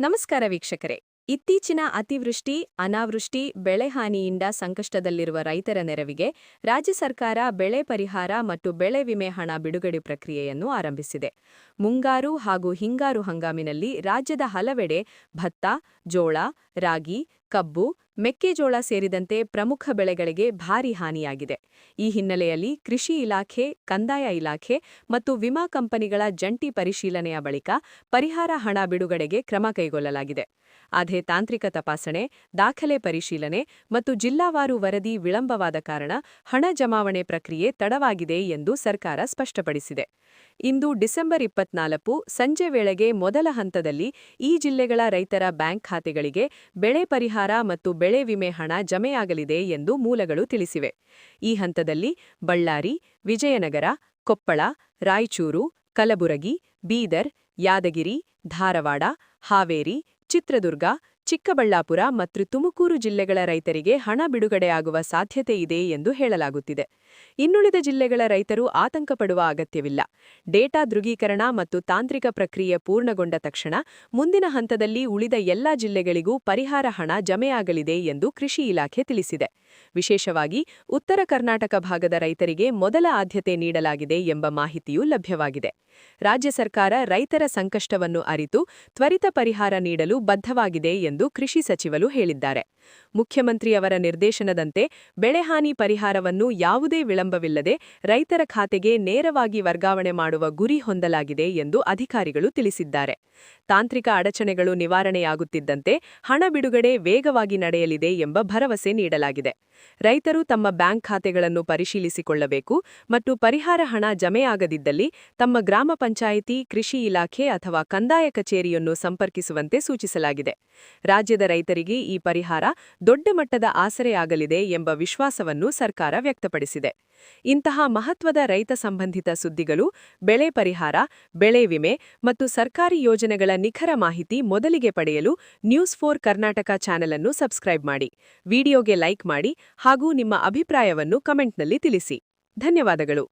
ನಮಸ್ಕಾರ ವೀಕ್ಷಕರೇ. ಇತ್ತೀಚಿನ ಅತಿವೃಷ್ಟಿ, ಅನಾವೃಷ್ಟಿ ಬೆಳೆಹಾನಿಯಿಂದ ಸಂಕಷ್ಟದಲ್ಲಿರುವ ರೈತರ ನೆರವಿಗೆ ರಾಜ್ಯ ಸರ್ಕಾರ ಬೆಳೆ ಪರಿಹಾರ ಮತ್ತು ಬೆಳೆ ವಿಮೆ ಹಣ ಬಿಡುಗಡೆ ಪ್ರಕ್ರಿಯೆಯನ್ನು ಆರಂಭಿಸಿದೆ. ಮುಂಗಾರು ಹಾಗೂ ಹಿಂಗಾರು ಹಂಗಾಮಿನಲ್ಲಿ ರಾಜ್ಯದ ಹಲವೆಡೆ ಭತ್ತ, ಜೋಳ, ರಾಗಿ ಕಬ್ಬು, ಮೆಕ್ಕೆಜೋಳ ಸೇರಿದಂತೆ ಪ್ರಮುಖ ಬೆಳೆಗಳಿಗೆ ಭಾರೀ ಹಾನಿಯಾಗಿದೆ. ಈ ಹಿನ್ನೆಲೆಯಲ್ಲಿ ಕೃಷಿ ಇಲಾಖೆ, ಕಂದಾಯ ಇಲಾಖೆ ಮತ್ತು ವಿಮಾ ಕಂಪನಿಗಳ ಜಂಟಿ ಪರಿಶೀಲನೆಯ ಬಳಿಕ ಪರಿಹಾರ ಹಣ ಬಿಡುಗಡೆಗೆ ಕ್ರಮ ಕೈಗೊಳ್ಳಲಾಗಿದೆ. ಅದೇ ತಾಂತ್ರಿಕ ತಪಾಸಣೆ, ದಾಖಲೆ ಪರಿಶೀಲನೆ ಮತ್ತು ಜಿಲ್ಲಾವಾರು ವರದಿ ವಿಳಂಬವಾದ ಕಾರಣ ಹಣ ಜಮಾವಣೆ ಪ್ರಕ್ರಿಯೆ ತಡವಾಗಿದೆ ಎಂದು ಸರ್ಕಾರ ಸ್ಪಷ್ಟಪಡಿಸಿದೆ. ಇಂದು ಡಿಸೆಂಬರ್ ಇಪ್ಪತ್ನಾಲ್ಕು ಸಂಜೆ ವೇಳೆಗೆ ಮೊದಲ ಹಂತದಲ್ಲಿ ಈ ಜಿಲ್ಲೆಗಳ ರೈತರ ಬ್ಯಾಂಕ್ ಖಾತೆಗಳಿಗೆ ಬೆಳೆ ಪರಿಹಾರ ಮತ್ತು ಬೆಳೆ ವಿಮೆ ಹಣ ಜಮೆಯಾಗಲಿದೆ ಎಂದು ಮೂಲಗಳು ತಿಳಿಸಿವೆ. ಈ ಹಂತದಲ್ಲಿ ಬಳ್ಳಾರಿ, ವಿಜಯನಗರ, ಕೊಪ್ಪಳ, ರಾಯಚೂರು, ಕಲಬುರಗಿ, ಬೀದರ್, ಯಾದಗಿರಿ, ಧಾರವಾಡ, ಹಾವೇರಿ, ಚಿತ್ರದುರ್ಗ ಚಿಕ್ಕಬಳ್ಳಾಪುರ ಮತ್ತು ತುಮಕೂರು ಜಿಲ್ಲೆಗಳ ರೈತರಿಗೆ ಹಣ ಬಿಡುಗಡೆಯಾಗುವ ಸಾಧ್ಯತೆ ಇದೆ ಎಂದು ಹೇಳಲಾಗುತ್ತಿದೆ. ಇನ್ನುಳಿದ ಜಿಲ್ಲೆಗಳ ರೈತರು ಆತಂಕ ಪಡುವ ಅಗತ್ಯವಿಲ್ಲ. ಡೇಟಾ ದೃಗೀಕರಣ ಮತ್ತು ತಾಂತ್ರಿಕ ಪ್ರಕ್ರಿಯೆ ಪೂರ್ಣಗೊಂಡ ತಕ್ಷಣ ಮುಂದಿನ ಹಂತದಲ್ಲಿ ಉಳಿದ ಎಲ್ಲಾ ಜಿಲ್ಲೆಗಳಿಗೂ ಪರಿಹಾರ ಹಣ ಜಮೆಯಾಗಲಿದೆ ಎಂದು ಕೃಷಿ ಇಲಾಖೆ ತಿಳಿಸಿದೆ. ವಿಶೇಷವಾಗಿ ಉತ್ತರ ಕರ್ನಾಟಕ ಭಾಗದ ರೈತರಿಗೆ ಮೊದಲ ಆದ್ಯತೆ ನೀಡಲಾಗಿದೆ ಎಂಬ ಮಾಹಿತಿಯೂ ಲಭ್ಯವಾಗಿದೆ. ರಾಜ್ಯ ಸರ್ಕಾರ ರೈತರ ಸಂಕಷ್ಟವನ್ನು ಅರಿತು ತ್ವರಿತ ಪರಿಹಾರ ನೀಡಲು ಬದ್ಧವಾಗಿದೆ ಎಂದು ಕೃಷಿ ಸಚಿವರು ಹೇಳಿದ್ದಾರೆ. ಮುಖ್ಯಮಂತ್ರಿಯವರ ನಿರ್ದೇಶನದಂತೆ ಬೆಳೆಹಾನಿ ಪರಿಹಾರವನ್ನು ಯಾವುದೇ ವಿಳಂಬವಿಲ್ಲದೆ ರೈತರ ಖಾತೆಗೆ ನೇರವಾಗಿ ವರ್ಗಾವಣೆ ಮಾಡುವ ಗುರಿ ಹೊಂದಲಾಗಿದೆ ಎಂದು ಅಧಿಕಾರಿಗಳು ತಿಳಿಸಿದ್ದಾರೆ. ತಾಂತ್ರಿಕ ಅಡಚಣೆಗಳು ನಿವಾರಣೆಯಾಗುತ್ತಿದ್ದಂತೆ ಹಣ ಬಿಡುಗಡೆ ವೇಗವಾಗಿ ನಡೆಯಲಿದೆ ಎಂಬ ಭರವಸೆ ನೀಡಲಾಗಿದೆ. ರೈತರು ತಮ್ಮ ಬ್ಯಾಂಕ್ ಖಾತೆಗಳನ್ನು ಪರಿಶೀಲಿಸಿಕೊಳ್ಳಬೇಕು ಮತ್ತು ಪರಿಹಾರ ಹಣ ಜಮೆಯಾಗದಿದ್ದಲ್ಲಿ ತಮ್ಮ ಗ್ರಾಮ ಪಂಚಾಯಿತಿ, ಕೃಷಿ ಇಲಾಖೆ ಅಥವಾ ಕಂದಾಯ ಕಚೇರಿಯನ್ನು ಸಂಪರ್ಕಿಸುವಂತೆ ಸೂಚಿಸಲಾಗಿದೆ. ರಾಜ್ಯದ ರೈತರಿಗೆ ಈ ಪರಿಹಾರ ದೊಡ್ಡ ಮಟ್ಟದ ಆಸರೆಯಾಗಲಿದೆ ಎಂಬ ವಿಶ್ವಾಸವನ್ನು ಸರ್ಕಾರ ವ್ಯಕ್ತಪಡಿಸಿದೆ. ಇಂತಹ ಮಹತ್ವದ ರೈತ ಸಂಬಂಧಿತ ಸುದ್ದಿಗಳು, ಬೆಳೆ ಪರಿಹಾರ, ಬೆಳೆ ವಿಮೆ ಮತ್ತು ಸರ್ಕಾರಿ ಯೋಜನೆಗಳ ನಿಖರ ಮಾಹಿತಿ ಮೊದಲಿಗೆ ಪಡೆಯಲು ನ್ಯೂಸ್ ಫೋರ್ ಕರ್ನಾಟಕ ಚಾನೆಲ್ ಅನ್ನು ಸಬ್ಸ್ಕ್ರೈಬ್ ಮಾಡಿ. ವಿಡಿಯೋಗೆ ಲೈಕ್ ಮಾಡಿ ಹಾಗೂ ನಿಮ್ಮ ಅಭಿಪ್ರಾಯವನ್ನು ಕಮೆಂಟ್ನಲ್ಲಿ ತಿಳಿಸಿ. ಧನ್ಯವಾದಗಳು.